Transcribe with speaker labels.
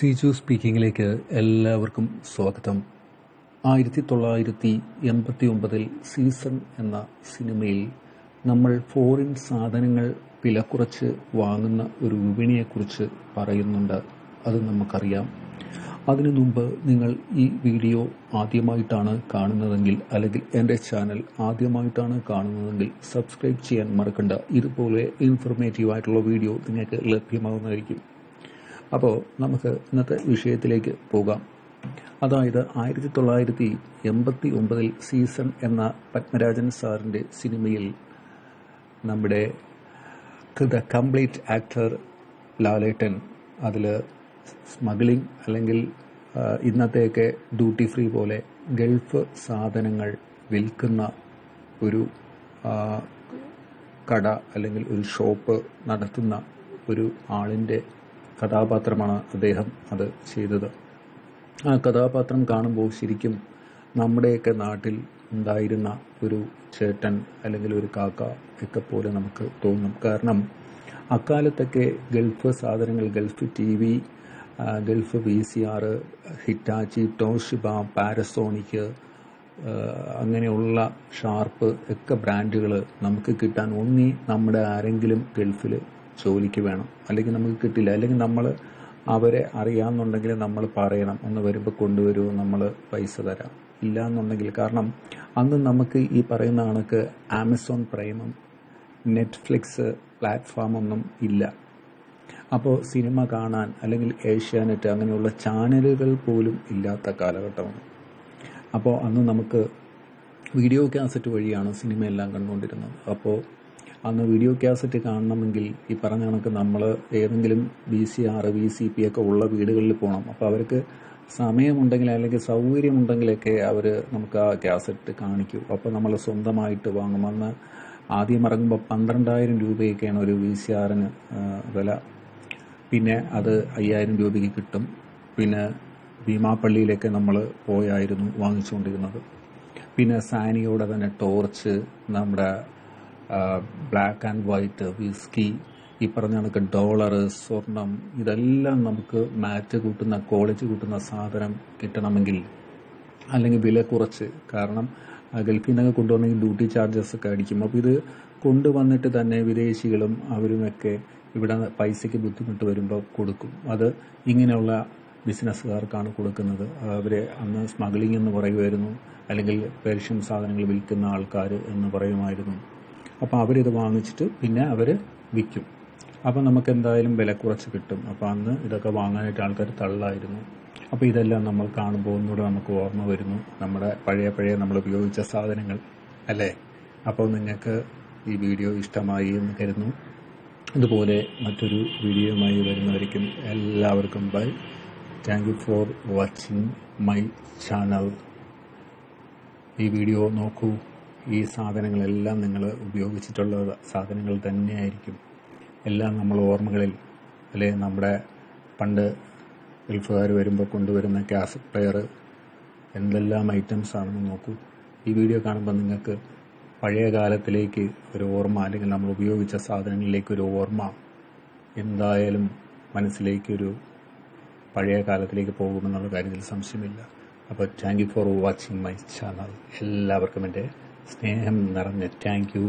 Speaker 1: സിജു സ്പീക്കിങ്ങിലേക്ക് എല്ലാവർക്കും സ്വാഗതം. ആയിരത്തി തൊള്ളായിരത്തി എൺപത്തി ഒമ്പതിൽ സീസൺ എന്ന സിനിമയിൽ നമ്മൾ ഫോറിൻ സാധനങ്ങൾ വില കുറച്ച് വാങ്ങുന്ന ഒരു വിപണിയെക്കുറിച്ച് പറയുന്നുണ്ട്. അത് നമുക്കറിയാം. അതിനു മുമ്പ് നിങ്ങൾ ഈ വീഡിയോ ആദ്യമായിട്ടാണ് കാണുന്നതെങ്കിൽ അല്ലെങ്കിൽ എന്റെ ചാനൽ ആദ്യമായിട്ടാണ് കാണുന്നതെങ്കിൽ സബ്സ്ക്രൈബ് ചെയ്യാൻ മറക്കണ്ട. ഇതുപോലെ ഇൻഫർമേറ്റീവ് ആയിട്ടുള്ള വീഡിയോ നിങ്ങൾക്ക് ലഭ്യമാകുന്നതായിരിക്കും. അപ്പോൾ നമുക്ക് ഇന്നത്തെ വിഷയത്തിലേക്ക് പോകാം. അതായത് ആയിരത്തി തൊള്ളായിരത്തി എൺപത്തി ഒമ്പതിൽ സീസൺ എന്ന പത്മരാജൻ സാറിന്റെ സിനിമയിൽ നമ്മുടെ ദ കംപ്ലീറ്റ് ആക്ടർ ലാലേട്ടൻ അതിൽ സ്മഗ്ലിംഗ് അല്ലെങ്കിൽ ഇന്നത്തെയൊക്കെ ഡ്യൂട്ടി ഫ്രീ പോലെ ഗൾഫ് സാധനങ്ങൾ വിൽക്കുന്ന ഒരു കട അല്ലെങ്കിൽ ഒരു ഷോപ്പ് നടത്തുന്ന ഒരു ആളിന്റെ കഥാപാത്രമാണ് അദ്ദേഹം അത് ചെയ്തത്. ആ കഥാപാത്രം കാണുമ്പോൾ ശരിക്കും നമ്മുടെയൊക്കെ നാട്ടിൽ ഉണ്ടായിരുന്ന ഒരു ചേട്ടൻ അല്ലെങ്കിൽ ഒരു കാക്ക ഒക്കെ പോലെ നമുക്ക് തോന്നും. കാരണം അക്കാലത്തൊക്കെ ഗൾഫ് സാധനങ്ങൾ gulf TV gulf VCR Hitachi Toshiba Panasonic അങ്ങനെയുള്ള ഷാർപ്പ് ഒക്കെ ബ്രാൻഡുകൾ നമുക്ക് കിട്ടാൻ ഒന്നി നമ്മുടെ ആരെങ്കിലും ഗൾഫിൽ ജോലിക്ക് വേണം അല്ലെങ്കിൽ നമുക്ക് കിട്ടില്ല അല്ലെങ്കിൽ നമ്മൾ അവരെ അറിയാമെന്നുണ്ടെങ്കിൽ നമ്മൾ പറയണം ഒന്ന് വരുമ്പോൾ കൊണ്ടുവരൂ നമ്മൾ പൈസ തരാം. ഇല്ല എന്നുണ്ടെങ്കിൽ കാരണം അന്ന് നമുക്ക് ഈ പറയുന്ന കണക്ക് ആമസോൺ പ്രൈമും നെറ്റ്ഫ്ലിക്സ് പ്ലാറ്റ്ഫോമൊന്നും ഇല്ല. അപ്പോൾ സിനിമ കാണാൻ അല്ലെങ്കിൽ ഏഷ്യാനെറ്റ് അങ്ങനെയുള്ള ചാനലുകൾ പോലും ഇല്ലാത്ത കാലഘട്ടമാണ്. അപ്പോൾ അന്ന് നമുക്ക് വീഡിയോ കാസറ്റ് വഴിയാണ് സിനിമയെല്ലാം കണ്ടുകൊണ്ടിരുന്നത്. അപ്പോൾ അന്ന് വീഡിയോ കാസറ്റ് കാണണമെങ്കിൽ ഈ പറഞ്ഞ കണക്ക് നമ്മൾ ഏതെങ്കിലും B C R V C P ഒക്കെ ഉള്ള വീടുകളിൽ പോകണം അപ്പോൾ അവർക്ക് സമയമുണ്ടെങ്കിൽ അല്ലെങ്കിൽ സൗകര്യമുണ്ടെങ്കിലൊക്കെ അവർ നമുക്ക് ആ കാസറ്റ് കാണിക്കും. അപ്പോൾ നമ്മൾ സ്വന്തമായിട്ട് വാങ്ങും. അന്ന് ആദ്യം ഇറങ്ങുമ്പോൾ പന്ത്രണ്ടായിരം രൂപയൊക്കെയാണ് ഒരു വി സി ആറിന് വില. പിന്നെ അത് അയ്യായിരം രൂപയ്ക്ക് കിട്ടും. പിന്നെ ഭീമാപ്പള്ളിയിലൊക്കെ നമ്മൾ പോയായിരുന്നു വാങ്ങിച്ചുകൊണ്ടിരുന്നത്. പിന്നെ സാനിയോടെ തന്നെ ടോർച്ച് നമ്മുടെ ബ്ലാക്ക് ആൻഡ് വൈറ്റ് വിസ്കി ഈ പറഞ്ഞ കണക്ക് ഡോളർ സ്വർണം ഇതെല്ലാം നമുക്ക് മാറ്റ് കൂട്ടുന്ന ക്വാളിറ്റി കൂട്ടുന്ന സാധനം കിട്ടണമെങ്കിൽ അല്ലെങ്കിൽ വില കുറച്ച്. കാരണം ഗൾഫിൽ നിന്നൊക്കെ കൊണ്ടുവന്നെങ്കിൽ ഡ്യൂട്ടി ചാർജസ് ഒക്കെ അടിക്കും അപ്പോൾ ഇത് കൊണ്ടുവന്നിട്ട് തന്നെ വിദേശികളും അവരുമൊക്കെ ഇവിടെ പൈസയ്ക്ക് ബുദ്ധിമുട്ട് വരുമ്പോൾ കൊടുക്കും. അത് ഇങ്ങനെയുള്ള ബിസിനസ്സുകാർക്കാണ് കൊടുക്കുന്നത്. അവരെ അന്ന് സ്മഗ്ലിംഗ് എന്ന് പറയുമായിരുന്നു. അല്ലെങ്കിൽ പേർഷ്യൻ സാധനങ്ങൾ വിൽക്കുന്ന ആൾക്കാർ എന്ന് പറയുമായിരുന്നു. അപ്പോൾ അവരിത് വാങ്ങിച്ചിട്ട് പിന്നെ അവർ വിൽക്കും അപ്പോൾ നമുക്ക് എന്തായാലും വില കുറച്ച് കിട്ടും. അപ്പോൾ അന്ന് ഇതൊക്കെ വാങ്ങാനായിട്ട് ആൾക്കാർ തള്ളായിരുന്നു. അപ്പോൾ ഇതെല്ലാം നമ്മൾ കാണുമ്പോൾ ഒന്നുകൂടെ നമുക്ക് ഓർമ്മ വരുന്നു. നമ്മുടെ പഴയ പഴയ നമ്മൾ ഉപയോഗിച്ച സാധനങ്ങൾ അല്ലേ? അപ്പോൾ നിങ്ങൾക്ക് ഈ വീഡിയോ ഇഷ്ടമായി എന്ന് കരുതുന്നു. ഇതുപോലെ മറ്റൊരു വീഡിയോയുമായി വരുന്നവരിക്കും എല്ലാവർക്കും bye. Thank you for watching my channel ഈ വീഡിയോ നോക്കൂ. ഈ സാധനങ്ങളെല്ലാം നിങ്ങൾ ഉപയോഗിച്ചിട്ടുള്ള സാധനങ്ങൾ തന്നെയായിരിക്കും. എല്ലാം നമ്മൾ ഓർമ്മകളിൽ അല്ലെങ്കിൽ നമ്മുടെ പണ്ട് ഗൾഫുകാർ വരുമ്പോൾ കൊണ്ടുവരുന്ന കാസറ്റ് പ്ലെയർ എന്തെല്ലാം ഐറ്റംസ് ആണെന്ന് നോക്കൂ. ഈ വീഡിയോ കാണുമ്പോൾ നിങ്ങൾക്ക് പഴയ കാലത്തിലേക്ക് ഒരു ഓർമ്മ അല്ലെങ്കിൽ നമ്മൾ ഉപയോഗിച്ച സാധനങ്ങളിലേക്ക് ഒരു ഓർമ്മ എന്തായാലും മനസ്സിലേക്കൊരു പഴയ കാലത്തിലേക്ക് പോകുമെന്നുള്ള കാര്യത്തിൽ സംശയമില്ല. അപ്പോൾ thank you for watching my channel എല്ലാവർക്കും എന്റെ സ്നേഹം നിറഞ്ഞ താങ്ക് യു.